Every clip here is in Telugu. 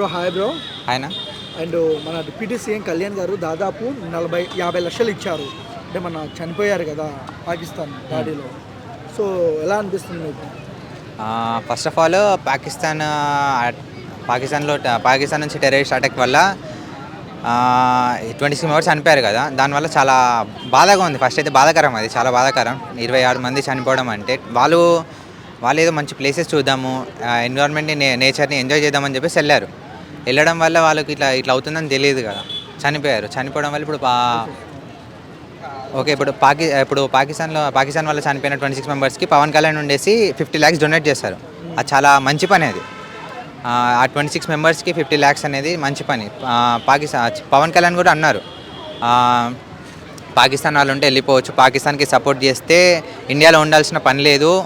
Bro hi bro. ఆయన అండ్ మన డిప్యూటీ సీఎం కళ్యాణ్ గారు దాదాపు నలభై యాభై లక్షలు ఇచ్చారు. అంటే మన చనిపోయారు కదా పాకిస్తాన్ దాడిలో. సో ఎలా అనిపిస్తుంది మీకు? ఫస్ట్ ఆఫ్ ఆల్ పాకిస్తాన్ పాకిస్తాన్లో పాకిస్తాన్ నుంచి టెర్రరిస్ట్ అటాక్ వల్ల ట్వంటీ సిక్స్ మెంబర్స్ చనిపోయారు కదా. దానివల్ల చాలా బాధగా ఉంది. ఫస్ట్ అయితే బాధాకరం అది చాలా బాధాకరం. ఇరవై ఆరు మంది చనిపోవడం అంటే వాళ్ళు వాళ్ళు ఏదో మంచి ప్లేసెస్ చూద్దాము ఎన్విరాన్మెంట్ని నే నేచర్ని ఎంజాయ్ చేద్దామని చెప్పేసి వెళ్ళారు. వెళ్ళడం వల్ల వాళ్ళకి ఇట్లా ఇట్లా అవుతుందని తెలియదు కదా. చనిపోయారు. చనిపోవడం వల్ల ఇప్పుడు పా- ఓకే ఇప్పుడు పాకి ఇప్పుడు పాకిస్తాన్లో పాకిస్తాన్ వల్ల చనిపోయిన ట్వంటీ సిక్స్ మెంబర్స్కి పవన్ కళ్యాణ్ ఉండేసి ఫిఫ్టీ ల్యాక్స్ డొనేట్ చేస్తారు అది చాలా మంచి పని అది. ఆ, ట్వంటీ సిక్స్ మెంబర్స్కి ఫిఫ్టీ ల్యాక్స్ అనేది మంచి పని. పాకిస్తాన్ పవన్ కళ్యాణ్ కూడా అన్నారు. పాకిస్తాన్ వాళ్ళు ఉంటే వెళ్ళిపోవచ్చు. పాకిస్తాన్కి సపోర్ట్ చేస్తే ఇండియాలో ఉండాల్సిన పని లేదు.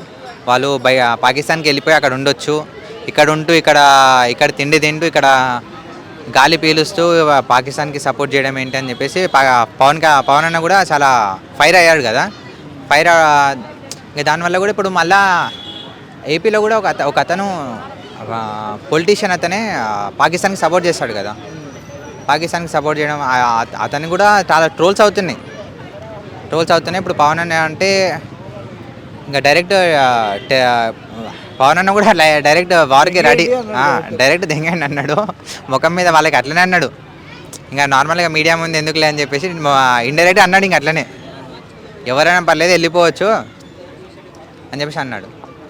వాళ్ళు బయ పాకిస్తాన్కి వెళ్ళిపోయి అక్కడ ఉండొచ్చు. ఇక్కడ ఉంటూ ఇక్కడ ఇక్కడ తిండి తింటూ ఇక్కడ గాలి పీలుస్తూ పాకిస్తాన్కి సపోర్ట్ చేయడం ఏంటి అని చెప్పేసి పవన్ పవన్ అన్న కూడా చాలా ఫైర్ అయ్యాడు కదా. ఫైర్ ఇంకా దానివల్ల కూడా ఇప్పుడు మళ్ళా ఏపీలో కూడా ఒక ఒక అతను పొలిటీషియన్ అతనే పాకిస్తాన్కి సపోర్ట్ చేస్తాడు కదా. పాకిస్తాన్కి సపోర్ట్ చేయడం అతను కూడా చాలా ట్రోల్స్ అవుతున్నాయి. ట్రోల్స్ అవుతున్నాయి. ఇప్పుడు పవన్ అన్న అంటే ఇంకా డైరెక్ట్ పవన్ అన్న కూడా డైరెక్ట్ వార్కి రెడీ డైరెక్ట్ దిగండి అన్నాడు. ముఖం మీద వాళ్ళకి అట్లనే అన్నాడు. ఇంకా నార్మల్గా మీడియా ముందు ఎందుకులే అని చెప్పేసి ఇండైరెక్ట్ అన్నాడు ఇంక అట్లనే. ఎవరైనా పర్లేదు వెళ్ళిపోవచ్చు అని చెప్పేసి అన్నాడు.